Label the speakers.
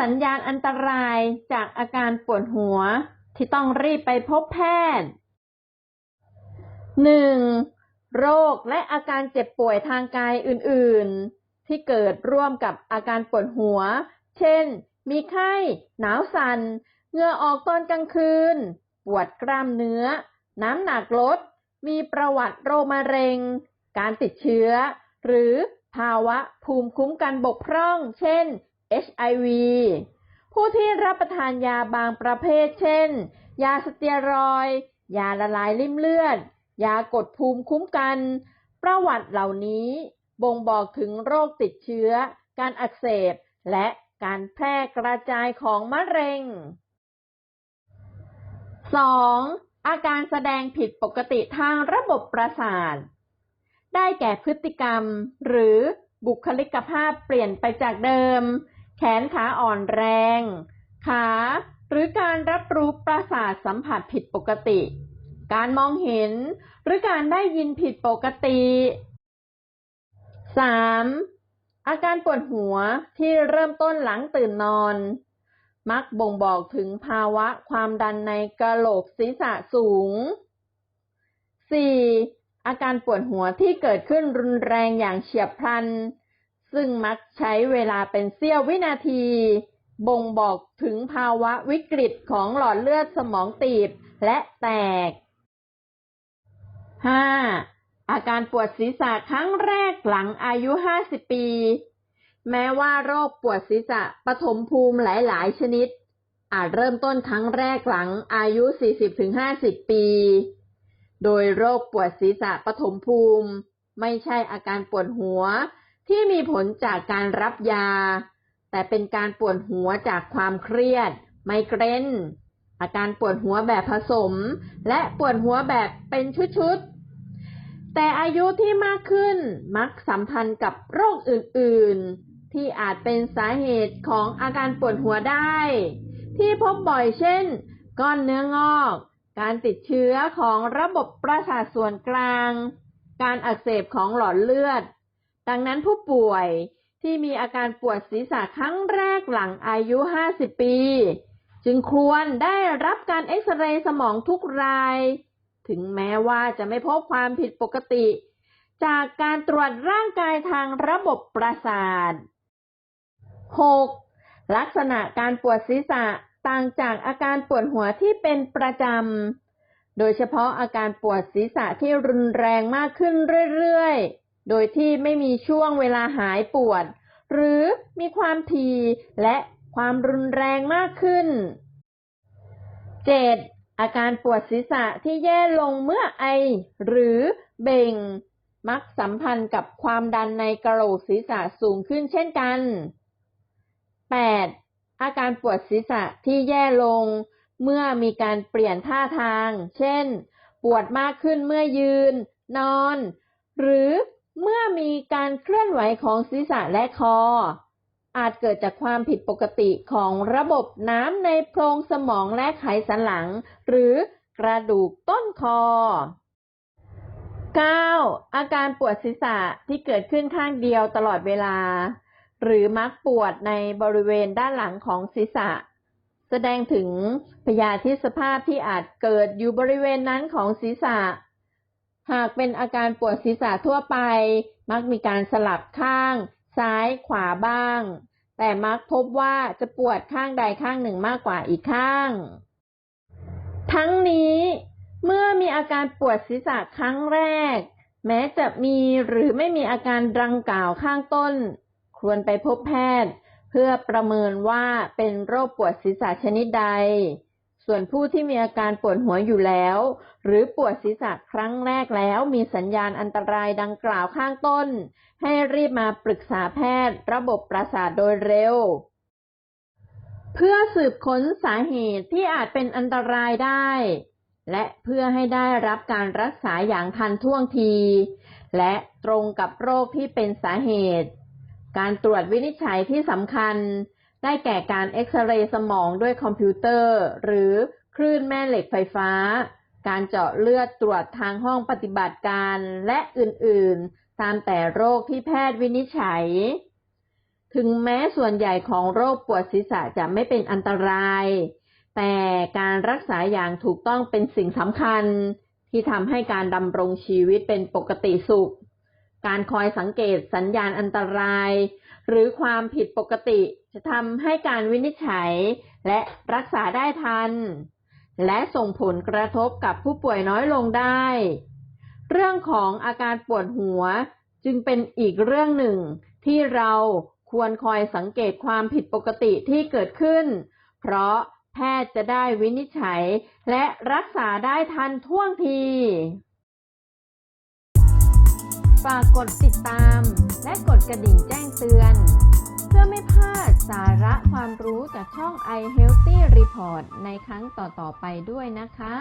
Speaker 1: สัญญาณอันตรายจากอาการปวดหัวที่ต้องรีบไปพบแพทย์ 1. โรคและอาการเจ็บป่วยทางกายอื่น ๆ ที่เกิดร่วมกับอาการปวดหัว เช่น มีไข้ หนาวสัน่นเหงื่อออกตอนกลางคืน ปวดกล้ามเนื้อ น้ำหนักลด มีประวัติโรคมะเร็ง การติดเชื้อ หรือภาวะภูมิคุ้มกันบกพร่อง เช่น HIV ผู้ที่รับประทานยาบางประเภท เช่น ยาสเตียรอย ยาละลายริ่มเลือด ยากดภูมิคุ้มกัน ประวัติเหล่านี้บ่งบอกถึงโรคติดเชื้อ การอักเสบ และการแพร่กระจายของมะเร็ง 2. อาการแสดงผิดปกติทางระบบประสาท ได้แก่พฤติกรรม หรือบุคลิกภาพเปลี่ยนไปจากเดิม แขนขาอ่อนแรง ขา หรือการรับรู้ประสาทสัมผัสผิดปกติ การมองเห็น หรือการได้ยินผิดปกติ 3. อาการปวดหัวที่เริ่มต้นหลังตื่นนอน มักบ่งบอกถึงภาวะความดันในกระโหลกศีรษะสูง 4. อาการปวดหัวที่เกิดขึ้นรุนแรงอย่างเฉียบพลัน ซึ่งมักใช้เวลาเป็นเสี้ยววินาที บ่งบอกถึงภาวะวิกฤตของหลอดเลือดสมองตีบและแตก 5. อาการปวดศีรษะครั้งแรกหลังอายุ 50 ปี แม้ว่าโรคปวดศีรษะปฐมภูมิหลาย ๆ ชนิด อาจเริ่มต้นครั้งแรกหลังอายุ 40-50 ปี โดยโรคปวดศีรษะปฐมภูมิ ไม่ใช่อาการปวดหัว ที่มีผลจากการรับยา แต่เป็นการปวดหัวจากความเครียด ไมเกรนอาการปวดหัวแบบผสม และปวดหัวแบบเป็นชุดๆ แต่อายุที่มากขึ้นมักสัมพันธ์กับโรคอื่นๆ ที่อาจเป็นสาเหตุของอาการปวดหัวได้ ที่พบบ่อยเช่น ก้อนเนื้องอก การติดเชื้อของระบบประสาทส่วนกลาง การอักเสบของหลอดเลือด ดังนั้นผู้ป่วยที่มีอาการปวดศีรษะครั้งแรกหลังอายุ 50 ปี จึงควรได้รับการเอ็กซเรย์สมองทุกราย ถึงแม้ว่าจะไม่พบความผิดปกติ จากการตรวจร่างกายทางระบบประสาท 6. ลักษณะการปวดศีรษะต่างจากอาการปวดหัวที่เป็นประจำ โดยเฉพาะอาการปวดศีรษะที่รุนแรงมากขึ้นเรื่อยๆ โดยที่ไม่มีช่วงเวลาหายปวด หรือมีความทีและความรุนแรงมากขึ้น 7. อาการปวดศีรษะที่แย่ลงเมื่อไอ หรือเบ่ง มักสัมพันธ์กับความดันในกระโหลกศีรษะสูงขึ้นเช่นกัน 8. อาการปวดศีรษะที่แย่ลง เมื่อมีการเปลี่ยนท่าทาง เช่น ปวดมากขึ้นเมื่อยืน นอน หรือเมีการเคลื่อนไหวของศีรษะและคอ อาจเกิดจากความผิดปกติของระบบน้ำในโพรงสมองและไขสันหลัง หรือกระดูกต้นคอ 9. อาการปวดศีรษะที่เกิดขึ้นข้างเดียวตลอดเวลา หรือมักปวดในบริเวณด้านหลังของศีรษะ แสดงถึงพยาธิสภาพที่อาจเกิดอยู่บริเวณนั้นของศีรษะ หากเป็นอาการปวดศีรษะทั่วไป มักมีการสลับข้าง ซ้ายขวาบ้าง แต่มักพบว่าจะปวดข้างใดข้างหนึ่งมากกว่าอีกข้าง ทั้งนี้เมื่อมีอาการปวดศีรษะครั้งแรก แม้จะมีหรือไม่มีอาการดังกล่าวข้างต้น ควรไปพบแพทย์ เพื่อประเมินว่าเป็นโรคปวดศีรษะชนิดใด ส่วนผู้ที่มีอาการปวดหัวอยู่แล้ว หรือปวดศีรษะครั้งแรกแล้วมีสัญญาณอันตรายดังกล่าวข้างต้น ให้รีบมาปรึกษาแพทย์ ระบบประสาทโดยเร็ว เพื่อสืบค้นสาเหตุที่อาจเป็นอันตรายได้ และเพื่อให้ได้รับการรักษาอย่างทันท่วงที และตรงกับโรคที่เป็นสาเหตุ การตรวจวินิจฉัยที่สำคัญ ได้แก่การเอ็กซเรย์สมองด้วยคอมพิวเตอร์ หรือคลื่นแม่เหล็กไฟฟ้า การเจาะเลือดตรวจทางห้องปฏิบัติการและอื่น ๆ ตามแต่โรคที่แพทย์วินิจฉัย ถึงแม้ส่วนใหญ่ของโรคปวดศีรษะจะไม่เป็นอันตราย แต่การรักษาอย่างถูกต้องเป็นสิ่งสำคัญ ที่ทำให้การดำรงชีวิตเป็นปกติสุข การคอยสังเกตสัญญาณอันตราย หรือความผิดปกติ จะทำให้การวินิจฉัย และรักษาได้ทัน และส่งผลกระทบกับผู้ป่วยน้อยลงได้ เรื่องของอาการปวดหัวจึงเป็นอีกเรื่องหนึ่ง ที่เราควรคอยสังเกตความผิดปกติที่เกิดขึ้น เพราะแพทย์จะได้วินิจฉัย และรักษาได้ทันท่วงที ฝากกดติดตาม ระดิ่งแจ้งเตือน เพื่อไม่พลาดสาระความรู้จากช่อง i Healthy Report ในครั้งต่อๆไปด้วยนะคะ